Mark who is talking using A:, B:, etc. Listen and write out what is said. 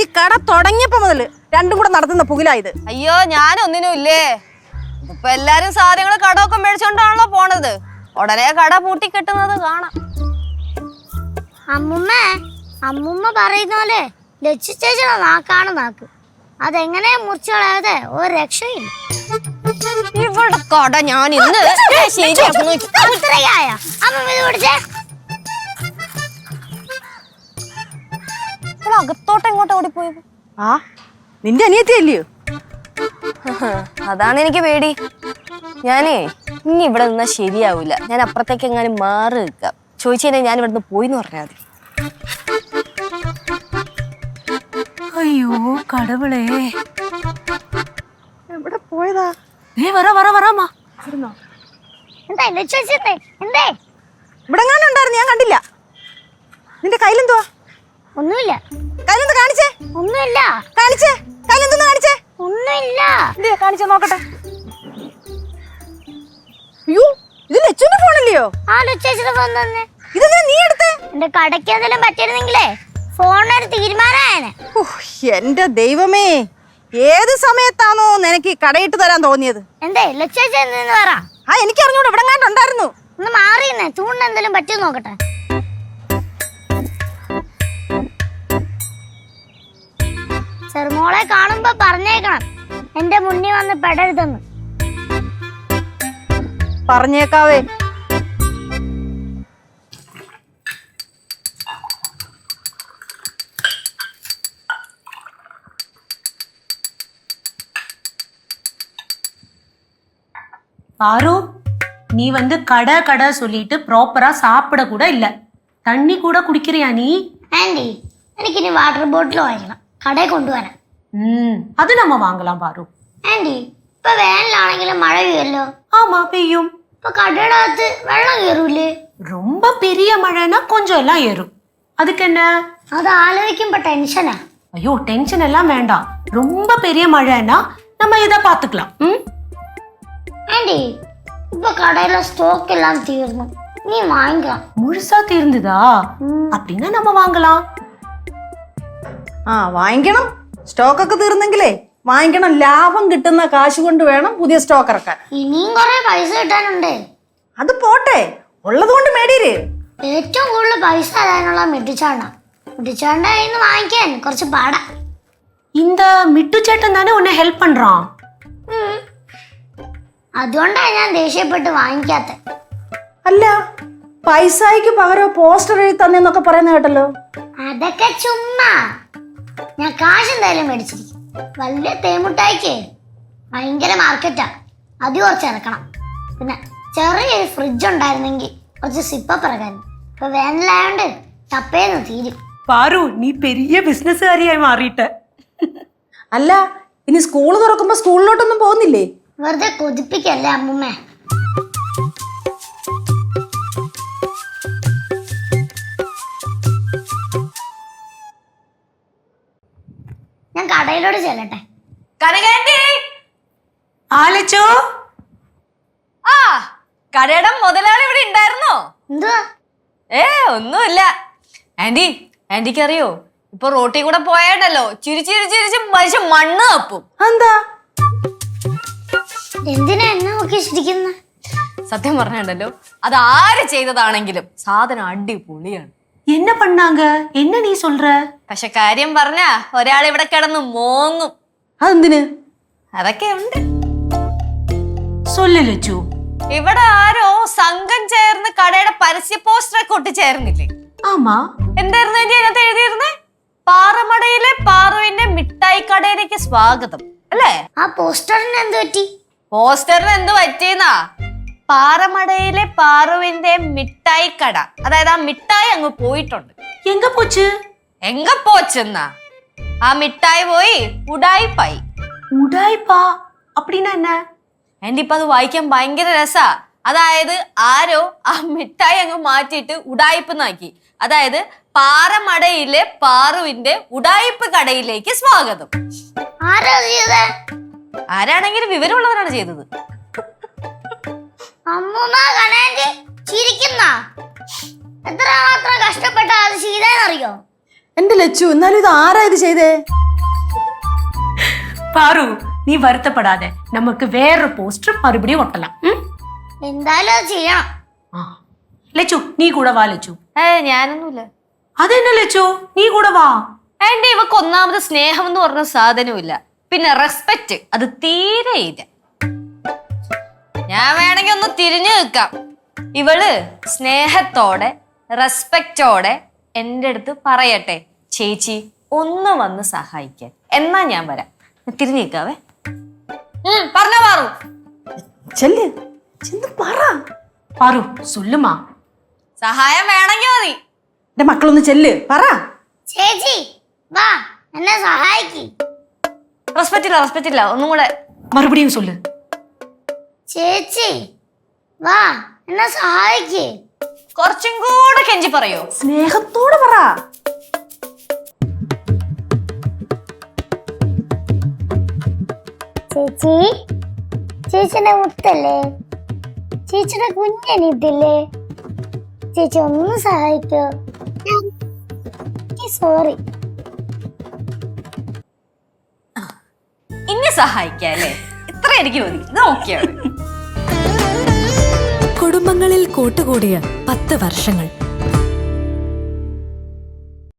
A: ഈ കട തുടങ്ങിയപ്പോ മുതൽ രണ്ടും കൂടെ നടത്തുന്ന പുകിലായത്
B: അയ്യോ ഞാൻ ഒന്നിനും ഇല്ലേ? ഇപ്പൊ എല്ലാരും സാധനങ്ങൾ കടമൊക്കെ മേടിച്ചോണ്ടാണല്ലോ പോണത്. ഉടനെ കട പൂട്ടി കെട്ടുന്നത് കാണാം.
C: അമ്മുമ്മ അമ്മുമ്മ പറയുന്ന പോലെ ലച്ചു ചേച്ചിയുടെ നാക്കാണ് നാക്ക്. അതെങ്ങനെ മുറിച്ചു കളയാതെ ഒരു രക്ഷയില്ല
B: ഇവളുടെ കട ഞാൻ ഇന്ന് ശരിയാക്കുന്നു. ഓടിപ്പോയത്
A: ആ നിന്റെ അനിയത്തിയല്ലയോ?
B: അതാണ് എനിക്ക് പേടി. ഞാനേ ഇനി ഇവിടെ നിന്നാൽ ശരിയാവില്ല ഞാൻ അപ്പുറത്തേക്ക് എങ്ങാനും മാറി നിൽക്കാം. ചോദിച്ചു കഴിഞ്ഞാൽ ഞാൻ ഇവിടുന്ന് പോയി എന്ന് പറഞ്ഞാൽ മതി.
D: അയ്യോ കടവളെ.
A: എവിടെ പോയതാ?
D: നീ വര വര
C: എന്തേ?
A: ഇവിടെ ഞാൻ കണ്ടില്ല. നിന്റെ കയ്യിലെന്തുവാ?
C: ഒന്നുമില്ല.
A: കാണിച്ചേ?
C: ഒന്നുമില്ല.
A: കാണിച്ചേ? കയ്യിലെന്തെന്ന് കാണിച്ചേ?
C: ഒന്നുമില്ല.
A: ഇല്ലേ കാണിച്ചേ നോക്കട്ടെ. അയ്യോ ഇത് ലച്ചുവിന്റെ ഫോണല്ലയോ?
C: ആ ലച്ചു ചേച്ചിയുടെ ഫോൺ തന്നെ.
A: ഇതെന്താ നീ എടുത്തേ?
C: എന്റെ കടയ്ക്ക് എന്തെങ്കിലും പറ്റിയിരുന്നെങ്കിലേ ഫോണിനൊരു തീരുമാനമായേനെ.
A: എന്റെ ദൈവമേ. ഏത് സമയത്താണോ നിനക്ക് ഈ കടയിട്ട് തരാൻ തോന്നിയത്?
C: എന്തേ ലച്ചു ചേച്ചി പറ.
A: ആ എനിക്ക് അറിഞ്ഞൂടെ ഇവിടെ ഉണ്ടായിരുന്നു.
C: ഒന്ന് മാറിയെന്നേ ചൂണ്ടെന്തെങ്കിലും പറ്റിയോ നോക്കട്ടെ. ചെറുമോളെ കാണുമ്പോ പറഞ്ഞേക്കണം എന്റെ മുന്നിൽ വന്ന് പെടരുതെന്ന്
A: പറഞ്ഞേക്കാവേ
D: பாரு நீ வந்து கடை கடை சொல்லிட்டு ப்ராப்பரா சாப்பிட கூட இல்ல தண்ணி கூட குடிக்கிறியா நீ
C: ആന്റി എനിക്കിനി വാട്ടർ ബോട്ടിൽ വാങ്ങിക്കണം കടയിൽ കൊണ്ടുവരാൻ
D: ம் அது நம்ம வாங்கலாம் பாரு
C: ആന്റി ഇപ്പൊ വേനലാണെങ്കിലും മഴ പെയ്യല്ലോ
D: ஆமா பெய்யும்
C: ഇപ്പൊ കടയുടെ അകത്ത് വെള്ളം കയറൂലേ
D: ரொம்ப பெரிய மழைனா கொஞ்சம் எல்லாம் ஏறும் அதுக்கு என்ன
C: അത് ആലോചിക്കുമ്പോ ടെൻഷനാ
D: ஐயோ டென்ஷன் எல்லாம் வேண்டாம் ரொம்ப பெரிய மழைனா நம்ம இதை பார்த்துக்கலாம் ம்
C: ആന്റി ഇപ്പൊ കടയിലെ സ്റ്റോക്ക് എല്ലാം തീർന്നു നീ വാങ്ങിക്കണം
D: முழுசா தீர்ந்துதா அப்படின்னா நம்ம வாங்கலாம்
A: ആ വാങ്ങിക്കണം സ്റ്റോക്ക് ഒക്കെ തീർന്നെങ്കിലേ വാങ്ങിക്കണം ലാഭം കിട്ടുന്ന കാശ് കൊണ്ട് വേണം പുതിയ സ്റ്റോക്ക് ഇറക്കാൻ
C: ഇനിയും കുറെ പൈസ കിട്ടാനുണ്ട്
A: അത് പോട്ടെ ഉള്ളത് കൊണ്ട് മേടിയിര്
C: ഏറ്റവും കൂടുതൽ പൈസ തരാനുള്ള മിട്ടിച്ചാണ്ട മിട്ടിച്ചാണ്ട കയ്യിൽ വാങ്ങിക്കാൻ കുറച്ച് പാടാ
D: இந்த மிட்டு சேட்டன் தானே உன்னை ஹெல்ப் பண்றான்
C: ഉം. അതുകൊണ്ടാണ് ഞാൻ ദേഷ്യപ്പെട്ട് വാങ്ങിക്കാത്ത
A: അല്ല പൈസയ്ക്ക് പകരം പോസ്റ്റർ എഴുതി തന്നെന്നൊക്കെ പറയുന്ന കേട്ടല്ലോ
C: അതൊക്കെ ചുമ്മാ ഞാൻ കാശ് എന്തായാലും മേടിച്ചിരിക്കും. വലിയ തേമുട്ടായിക്ക് ഭയങ്കര മാർക്കറ്റാ അത് കുറച്ച് ഇറക്കണം പിന്നെ ചെറിയൊരു ഫ്രിഡ്ജ് ഉണ്ടായിരുന്നെങ്കിൽ കുറച്ച് സിപ്പ് പിറകാനും ഇപ്പൊ വേനലായോണ്ട് തപ്പേന്ന് തീരും.
D: പാറു നീ പെരിയ ബിസിനസ്സുകാരിയായി മാറിയിട്ട്.
A: അല്ല ഇനി സ്കൂൾ തുറക്കുമ്പോ സ്കൂളിലോട്ടൊന്നും പോകുന്നില്ലേ?
C: വെറുതെ കൊതിപ്പിക്കല്ലേ അമ്മൂമ്മേ? വായിലോട് ചെല്ലട്ടെ.
B: കനകാന്റി
D: ആലിച്ചു?
B: ആ കടയുടെ മുതലാളി ഇവിടെ ഉണ്ടായിരുന്നോ?
C: എന്തുവാ?
B: ഏ ഒന്നുമില്ല. ആന്റി ആന്റിക്ക് അറിയോ ഇപ്പൊ റോട്ടി കൂടെ പോയാണ്ടല്ലോ. ചിരി ചിരി ചിരിച്ച് മനുഷ്യൻ മണ്ണ് തപ്പും
A: എന്താ?
C: എന്തിനാ എന്നെ നോക്കി ചിരിക്കുന്ന
B: സത്യം പറഞ്ഞുണ്ടല്ലോ. അത് ആര് ചെയ്തതാണെങ്കിലും സാധനം അടിപൊളിയാണ്.
D: என்ன பண்ணாங்க என்ன நீ சொல்ற
B: പക്ഷെ കാര്യം പറഞ്ഞ ഒരാൾ ഇവിടെ കിടന്ന് മോങ്ങും
A: അതെന്തിന്
B: അതൊക്കെ ഉണ്ട്
D: சொல்லு லட்சு
B: ഇവിടെ ആരോ സംഘം ചേർന്ന് കടയുടെ പരസ്യ പോസ്റ്റർ ഒക്കെ ഒട്ടിച്ചേർന്നില്ലേ
D: ஆமா
B: എന്തായിരുന്നു എന്റെ അതിനകത്ത് എഴുതിയിരുന്നേ പാറമടയിലെ പാറുവിന്റെ മിഠായി കടയിലേക്ക് സ്വാഗതം അല്ലേ
C: ആ പോസ്റ്ററിന് എന്ത് പറ്റി
B: പോസ്റ്ററിന് എന്ത് പറ്റിയെന്നാ പാറമടയിലെ പാറുവിന്റെ മിഠായി കട. അതായത് ആ മിഠായി അങ്ങ് പോയിട്ടുണ്ട്.
D: എങ്ക പോച്ച്?
B: എങ്ക പോച്ചെന്നാ? ആ മിഠായി പോയി ഉടായിപ്പായി.
D: ഉടായിപ്പാ? അപ്പടിനാ
B: എന്റെ ഇപ്പൊ അത് വായിക്കാൻ ഭയങ്കര രസാ. അതായത് ആരോ ആ മിഠായി അങ്ങ് മാറ്റിയിട്ട് ഉടായിപ്പ് നാക്കി. അതായത് പാറമടയിലെ പാറുവിന്റെ ഉടായിപ്പ് കടയിലേക്ക് സ്വാഗതം. ആരാണെങ്കിലും വിവരമുള്ളവരാണ് ചെയ്തത്.
C: അമ്മൂമ്മ കണേന്റെ ചിരിക്കുന്ന? എത്ര മാത്രം കഷ്ടപ്പെട്ട അത് ചെയ്തെന്നറിയോ?
A: എന്റെ ലച്ചു എന്നാലും ഇത് ആരാ ഇത് ചെയ്തേ?
D: പാറു നീ വരുത്തപ്പെടാതെ നമുക്ക് വേറൊരു പോസ്റ്റർ മറുപടിയും ഒട്ടലാം.
C: എന്തായാലും അത് ചെയ്യാം
D: ആ. ലച്ചു നീ കൂടെ വാ ലച്ചു.
B: ഏ ഞാനൊന്നുമില്ല.
D: അതെന്നെ ലച്ചു? നീ കൂടെ വാ.
B: എന്റെ ഇവക്ക് ഒന്നാമത് സ്നേഹം എന്ന് പറഞ്ഞ സാധനവും പിന്നെ റെസ്പെക്ട് അത് തീരെ ഇല്ല. ഞാൻ വേണമെങ്കിൽ ഒന്ന് തിരിഞ്ഞു നിൽക്കാം. ഇവൾ സ്നേഹത്തോടെ റെസ്പെക്റ്റോടെ എന്റെ അടുത്ത് പറയട്ടെ. ചേച്ചി ഒന്ന് വന്ന് സഹായിക്കാൻ. എന്നാ ഞാൻ വരാം. തിരിഞ്ഞു നിൽക്കാവേ. പറഞ്ഞോ പാറു.
A: ചെല്ല് പറ.
D: സുല്ലുമാ
B: സഹായം വേണമെങ്കിൽ മതി.
A: എന്റെ മക്കളൊന്ന് ചെല്ല് പറ.
C: ചേച്ചി വാ എന്നെ സഹായിക്ക്.
B: റെസ്പെക്റ്റ് ഇല്ല റെസ്പെക്റ്റ് ഇല്ല. ഒന്നും കൂടെ
D: മറുപടിയും സുല്ല്.
C: ചേച്ചി വാ എന്നെ സഹായിക്ക്.
B: കുറച്ചും കൂടെ കെഞ്ചി പറയോ.
A: സ്നേഹത്തോടെ പറ.
C: ചേച്ചി ചേച്ചിയുടെ മുത്തല്ലേ? ചേച്ചിയുടെ കുഞ്ഞനിതില്ലേ ചേച്ചി ഒന്ന് സഹായിക്കോ. സോറി.
B: ഇനി സഹായിക്കാം അല്ലേ എനിക്ക് മതി. ഇത്
E: കുടുംബങ്ങളിൽ കൂട്ടുകൂടിയ പത്ത് വർഷങ്ങൾ.